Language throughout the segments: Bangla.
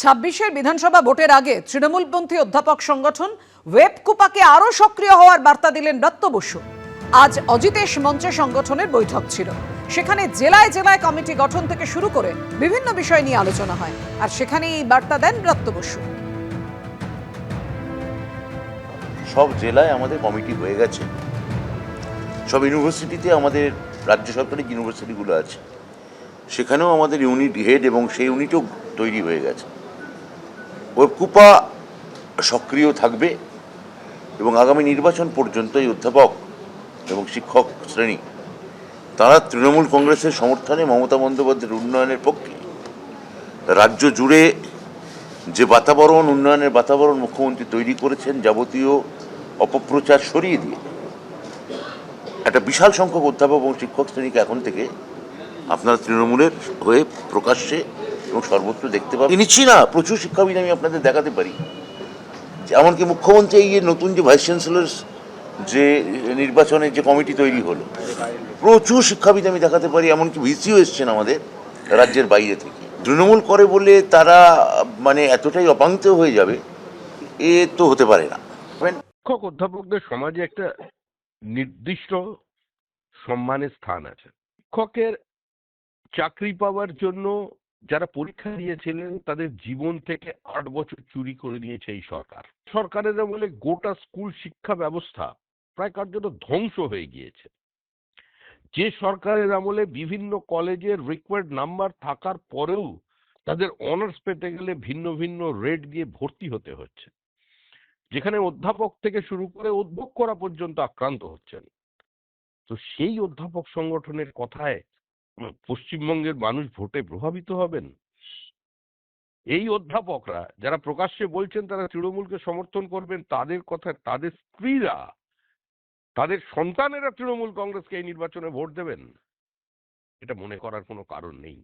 ছাব্বিশের বিধানসভা ভোটের আগে তৃণমূলপন্থী অধ্যাপক সংগঠন ওয়েবকুপাকে আরও সক্রিয় হওয়ার বার্তা দিলেন দত্ত বসু। আজ অজিতেশ মঞ্চে সংগঠনের বৈঠক ছিল। সেখানে জেলায় জেলায় কমিটি গঠন থেকে শুরু করে বিভিন্ন বিষয় নিয়ে আলোচনা হয়। আর সেখানে এই বার্তা দেন দত্ত বসু। সব জেলায় আমাদের কমিটি হয়ে গেছে। সব ইউনিভার্সিটিতে আমাদের রাজ্য সরকারি ইউনিভার্সিটিগুলো আছে। সেখানেও আমাদের ইউনিট হেড এবং সেই ইউনিটও তৈরি হয়ে গেছে। ওর কুপা সক্রিয় থাকবে এবং আগামী নির্বাচন পর্যন্ত এই অধ্যাপক এবং শিক্ষক শ্রেণি, তারা তৃণমূল কংগ্রেসের সমর্থনে মমতা বন্দ্যোপাধ্যায়ের উন্নয়নের পক্ষে। রাজ্য জুড়ে যে বাতাবরণ, উন্নয়নের বাতাবরণ মুখ্যমন্ত্রী তৈরি করেছেন, যাবতীয় অপপ্রচার সরিয়ে দিয়ে, একটা বিশাল সংখ্যক অধ্যাপক এবং শিক্ষক শ্রেণীকে এখন থেকে আপনারা তৃণমূলের হয়ে প্রকাশ্যে এবং সর্বত্র দেখতে পাবেন নিচ্ছি না প্রচুর শিক্ষাবিদ আমি আপনাদের দেখাতে পারি। যে এমনকি মুখ্যমন্ত্রী এই যে নতুন যে ভাইস চ্যান্সেলর যে নির্বাচনের যে কমিটি তৈরি হলো প্রচুর শিক্ষাবিদ আমি দেখাতে পারি এমনকি ভিসিও এসছেন আমাদের রাজ্যের বাইরে থেকে। তৃণমূল করে বলে তারা মানে এতটাই অপাঙ্ক্ত হয়ে যাবে এ তো হতে পারে না। শিক্ষক অধ্যাপকদের সমাজে একটা নির্দিষ্ট সম্মানের স্থান আছে। শিক্ষকের চাকরি পাওয়ার জন্য যারা পরীক্ষা দিয়েছিলেন, তাদের জীবন থেকে আট বছর চুরি করে নিয়েছে এই সরকার। সরকারের আমলে গোটা স্কুল শিক্ষা ব্যবস্থা প্রায় কার্যত ধ্বংস হয়ে গিয়েছে। যে সরকারের আমলে বিভিন্ন কলেজের রিকোয়ার্ড নাম্বার থাকার পরেও তাদের অনার্স পেতে গেলে ভিন্ন ভিন্ন রেট দিয়ে ভর্তি হতে হচ্ছে। যেখানে অধ্যাপক থেকে শুরু করে অধ্যক্ষরা পর্যন্ত আক্রান্ত হচ্ছেন। তো সেই অধ্যাপক সংগঠনের কথায় পশ্চিমবঙ্গের মানুষ ভোটে প্রভাবিত হবেন? এই অধ্যাপকরা যারা প্রকাশ্যে বলছেন তারা তৃণমূলকে সমর্থন করবেন, তাদের কথায় তাদের স্ত্রীরা, তাদের সন্তানেরা তৃণমূল কংগ্রেসকে এই নির্বাচনে ভোট দেবেন? এটা মনে করার কোনো কারণ নেই।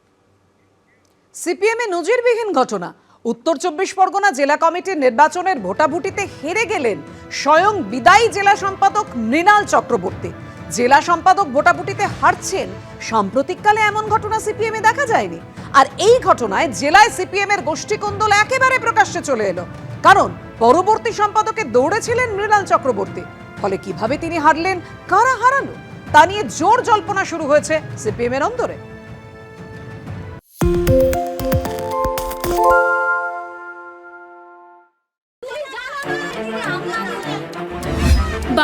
সিপিএম এ নজিরবিহীন ঘটনা। উত্তর চব্বিশ পরগনা জেলা কমিটির নির্বাচনের ভোটাভুটিতে হেরে গেলেন স্বয়ং বিদায়ী জেলা সম্পাদক মৃণাল চক্রবর্তী। জেলা সম্পাদক ভোটাভুটিতে হারছেন। সাম্প্রতিককালে এমন ঘটনা সিপিএমে দেখা যায়নি। আর এই ঘটনায় জেলায় সিপিএম এর গোষ্ঠীকন্দল একেবারে প্রকাশ্যে চলে এলো। কারণ পরবর্তী সম্পাদকে দৌড়েছিলেন মৃণাল চক্রবর্তী। ফলে কীভাবে তিনি হারলেন, কারা হারানো তা নিয়ে জোর জল্পনা শুরু হয়েছে সিপিএম এর অন্তরে